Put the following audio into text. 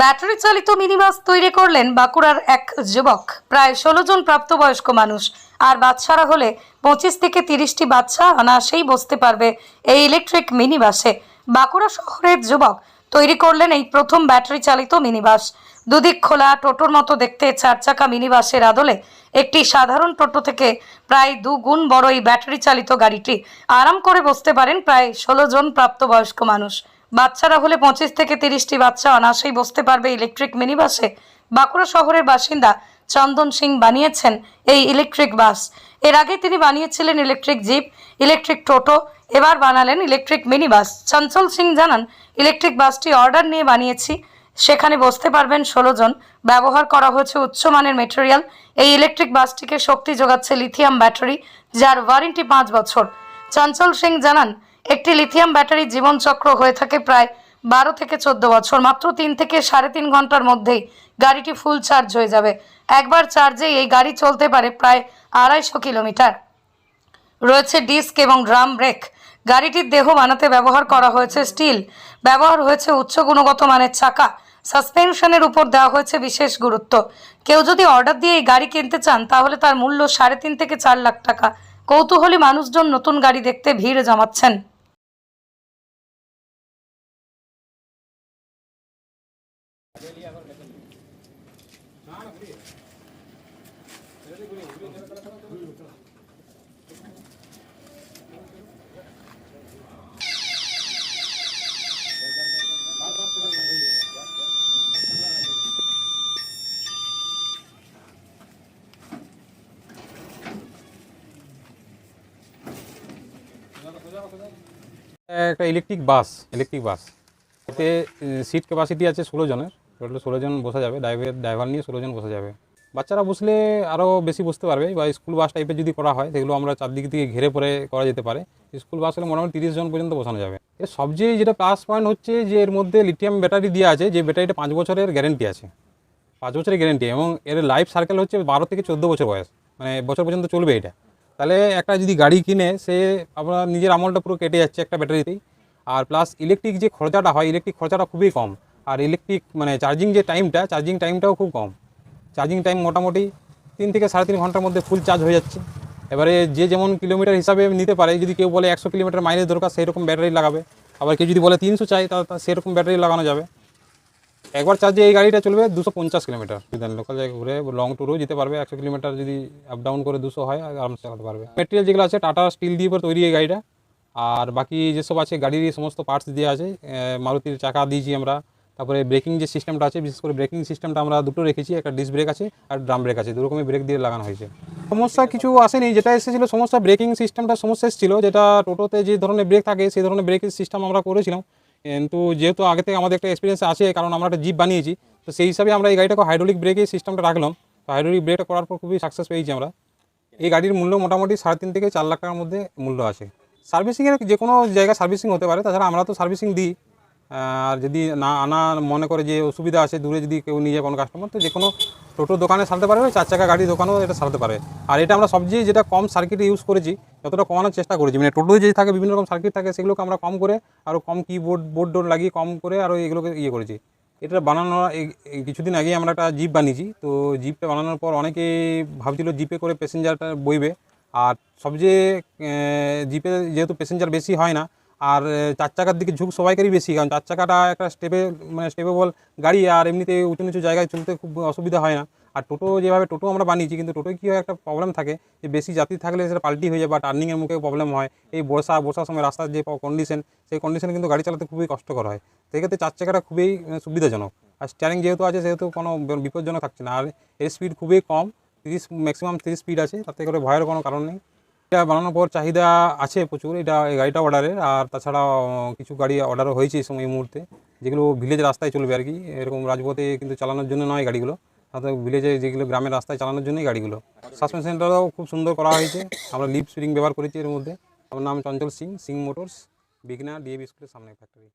Battery চালিত minibus তৈরি করলেন বাঁকুড়ার এক যুবক। প্রায় ষোলো জন প্রাপ্তবয়স্ক মানুষ। আর বাচ্চারা হলে পঁচিশ থেকে তিরিশটি বাচ্চা অনায়াসেই বসতে পারবে এই ইলেকট্রিক মিনিবাসে। বাঁকুড়া শহরের যুবক তৈরি করলেন এই প্রথম ব্যাটারি চালিত মিনিবাস। দুদিক খোলা টোটোর মতো দেখতে চার চাকা মিনিবাসের আদলে একটি সাধারণ টোটো থেকে প্রায় দুগুণ বড় এই ব্যাটারি চালিত গাড়িটি। আরাম করে বসতে পারেন প্রায় ষোলো জন প্রাপ্তবয়স্ক মানুষ। বাচ্চারা হলে পঁচিশ থেকে তিরিশটি বাচ্চা অনায়াসেই বসতে পারবে ইলেকট্রিক মিনি বাসে বাঁকুড়া শহরের বাসিন্দা চন্দন সিং বানিয়েছেন এই ইলেকট্রিক বাস। এর আগে তিনি বানিয়েছিলেন ইলেকট্রিক জিপ, ইলেকট্রিক টোটো, এবার বানালেন electric mini bus Chanchal Singh জানান, ইলেকট্রিক বাসটি অর্ডার নিয়ে বানিয়েছি। সেখানে বসতে পারবেন ষোলো জন। ব্যবহার করা হয়েছে উচ্চমানের মেটেরিয়াল। এই ইলেকট্রিক বাসটিকে শক্তি যোগাচ্ছে লিথিয়াম ব্যাটারি, যার ওয়ারেন্টি পাঁচ বছর। চঞ্চল সিং জানান একটি লিথিয়াম ব্যাটারির জীবনচক্র হয়ে থাকে প্রায় বারো থেকে চোদ্দ বছর। মাত্র তিন থেকে সাড়ে তিন ঘণ্টার মধ্যেই গাড়িটি ফুল চার্জ হয়ে যাবে। একবার চার্জে এই গাড়ি চলতে পারে প্রায় আড়াইশো কিলোমিটার। রয়েছে ডিস্ক এবং ড্রাম ব্রেক। গাড়িটির দেহ বানাতে ব্যবহার করা হয়েছে স্টিল। ব্যবহার হয়েছে উচ্চ গুণগত মানের চাকা। সাসপেনশনের উপর দেওয়া হয়েছে বিশেষ গুরুত্ব। কেউ যদি অর্ডার দিয়ে এই গাড়ি কিনতে চান, তাহলে তার মূল্য সাড়ে তিন থেকে চার লাখ টাকা। কৌতূহলী মানুষজন নতুন গাড়ি দেখতে ভিড় জমাচ্ছেন। একটা ইলেকট্রিক বাস ইলেকট্রিক বাস এতে সিট ক্যাপাসিটি আছে ষোলো জনের টোটাল ষোলো জন বসা যাবে ড্রাইভার ড্রাইভার নিয়ে ষোলো জন বসা যাবে। বাচ্চারা বসলে আরও বেশি বসতে পারবে, বা স্কুল বাস টাইপের যদি করা হয়, সেগুলো আমরা চারদিক থেকে ঘিরে পরে করা যেতে পারে। স্কুল বাস হলে মোটামুটি তিরিশ জন পর্যন্ত বসানো যাবে। এর সবচেয়ে যেটা প্লাস পয়েন্ট হচ্ছে যে এর মধ্যে লিথিয়াম ব্যাটারি দেওয়া আছে, যে ব্যাটারিটা পাঁচ বছরের গ্যারেন্টি আছে। পাঁচ বছরের গ্যারেন্টি এবং এর লাইফ সার্কেল হচ্ছে বারো থেকে চোদ্দ বছর বয়স মানে বছর পর্যন্ত চলবে এটা। তাহলে একটা যদি গাড়ি কিনে, সে আপনার নিজের আমলটা পুরো কেটে যাচ্ছে একটা ব্যাটারিতেই আর প্লাস ইলেকট্রিক যে খরচাটা হয় ইলেকট্রিক খরচাটা খুবই কম। আর ইলেকট্রিক মানে চার্জিং যে টাইমটা চার্জিং টাইমটাও খুব কম। চার্জিং টাইম মোটামুটি তিন থেকে সাড়ে তিন ঘণ্টার মধ্যে ফুল চার্জ হয়ে যাচ্ছে। এবারে যে যেমন কিলোমিটার হিসাবে নিতে পারে, যদি কেউ বলে একশো কিলোমিটার মাইলেজ দরকার, সেরকম ব্যাটারি লাগাবে। আবার কেউ যদি বলে তিনশো চাই তাহলে তা সেরকম ব্যাটারি লাগানো যাবে। একবার চার্জে এই গাড়িটা চলবে দুশো পঞ্চাশ কিলোমিটার লোকাল জায়গায় ঘুরে লং ট্যুরও যেতে পারবে, একশো কিলোমিটার যদি আপ ডাউন করে দুশো হয়, আরামসে চালাতে পারবে। মেটেরিয়াল যেগুলো আছে টাটা স্টিল দিয়ে পরে তৈরি এই গাড়িটা। আর বাকি যেসব আছে, গাড়ির সমস্ত পার্টস দেওয়া আছে মারুতির চাকা দিয়েছি আমরা। তারপরে ব্রেকিং যে সিস্টেমটা আছে, বিশেষ করে ব্রেকিং সিস্টেমটা আমরা দুটো রেখেছি, একটা ডিস ব্রেক আছে আর ড্রাম ব্রেক আছে দু রকমের ব্রেক দিয়ে লাগানো হয়েছে। সমস্যা কিছু আসেনি, যেটা এসেছিল সমস্যা ব্রেকিং সিস্টেমটা সমস্যা এসেছিল, যেটা টোটোতে যে ধরনের ব্রেক থাকে, সেই ধরনের ব্রেকের সিস্টেম আমরা করেছিলাম। কিন্তু যেহেতু আগে থেকে আমাদের একটা এক্সপিরিয়েন্স আছে, কারণ আমরা একটা জিপ বানিয়েছি, তো সেই হিসাবে আমরা এই গাড়িটাকে হাইড্রোলিক ব্রেকের সিস্টেমটা রাখলাম। তো হাইড্রোলিক ব্রেকটা করার পর খুবই সাকসেস পেয়েছি আমরা। এই গাড়ির মূল্য মোটামুটি সাড়ে তিন থেকে চার লাখ টাকার মধ্যে মূল্য আছে। সার্ভিসিংয়ের যে কোনো জায়গায় সার্ভিসিং হতে পারে, তাছাড়া আমরা তো সার্ভিসিং দিই। আর যদি না আনা মনে করে যে অসুবিধা আছে, দূরে যদি কেউ নিয়ে যায় কোনো কাস্টমার তো যে কোনো টোটো দোকানে সারতে পারবে, চার চাকা গাড়ি দোকানেও এটা সারতে পারে। আর এটা আমরা সবচেয়ে যেটা কম সার্কিট ইউজ করেছি, যতটা কমানোর চেষ্টা করেছি মানে টোটো যে থাকে বিভিন্ন রকম সার্কিট থাকে, সেগুলোকে আমরা কম করে আরও কম কিবোর্ড বোর্ড ডোর লাগিয়ে কম করে আরও এগুলোকে ইয়ে করেছি। এটা এই কিছুদিন আগেই আমরা একটা জিপ বানিয়েছি, তো জিপটা বানানোর পর অনেকে ভাবছিল জিপে করে প্যাসেঞ্জারটা বইবে। আর সবচেয়ে জিপে যেহেতু প্যাসেঞ্জার বেশি হয় না আর চার চাকার দিকে ঝুঁক সবাইকারই বেশি, কারণ চার চাকাটা একটা স্টেপে মানে স্টেপেবল গাড়ি আর এমনিতে উঁচু নিচু জায়গায় চলতে খুব অসুবিধা হয় না। আর টোটো যেভাবে টোটো আমরা বানিয়েছি, কিন্তু টোটোয় কী হয় একটা প্রবলেম থাকে যে বেশি যাত্রী থাকলে সেটা পাল্টি হয়ে যায় বা টার্নিংয়ের মুখে প্রবলেম হয়। এই বর্ষা, বর্ষার সময় রাস্তার যে কন্ডিশন সেই কন্ডিশনে কিন্তু গাড়ি চালাতে খুবই কষ্টকর হয়। সেক্ষেত্রে চার চাকাটা খুবই সুবিধাজনক। আর স্টিয়ারিং যেহেতু আছে, সেহেতু কোনো বিপজ্জনক থাকছে না। আর এর স্পিড খুবই কম, তিরিশ ম্যাক্সিমাম তিরিশ স্পিড আছে, তাতে করে ভয়ের কোনো কারণ নেই। এটা বানানোর পর চাহিদা আছে প্রচুর, এটা এই গাড়িটা অর্ডারের আর তাছাড়া কিছু গাড়ি অর্ডারও হয়েছে এই সময় এই মুহূর্তে। যেগুলো ভিলেজ রাস্তায় চলবে আর কি, এরকম রাজপথে কিন্তু চালানোর জন্য নয় গাড়িগুলো। সাধারণত ভিলেজে যেগুলো গ্রামের রাস্তায় চালানোর জন্যই গাড়িগুলো। সাসপেনশনটাও খুব সুন্দর করা হয়েছে। আমরা লিপ স্প্রিং ব্যবহার করেছি এর মধ্যে। আমার নাম চঞ্চল সিং সিং মোটরস বিঘনা ডিএবি স্কুলের সামনে ফ্যাক্টরি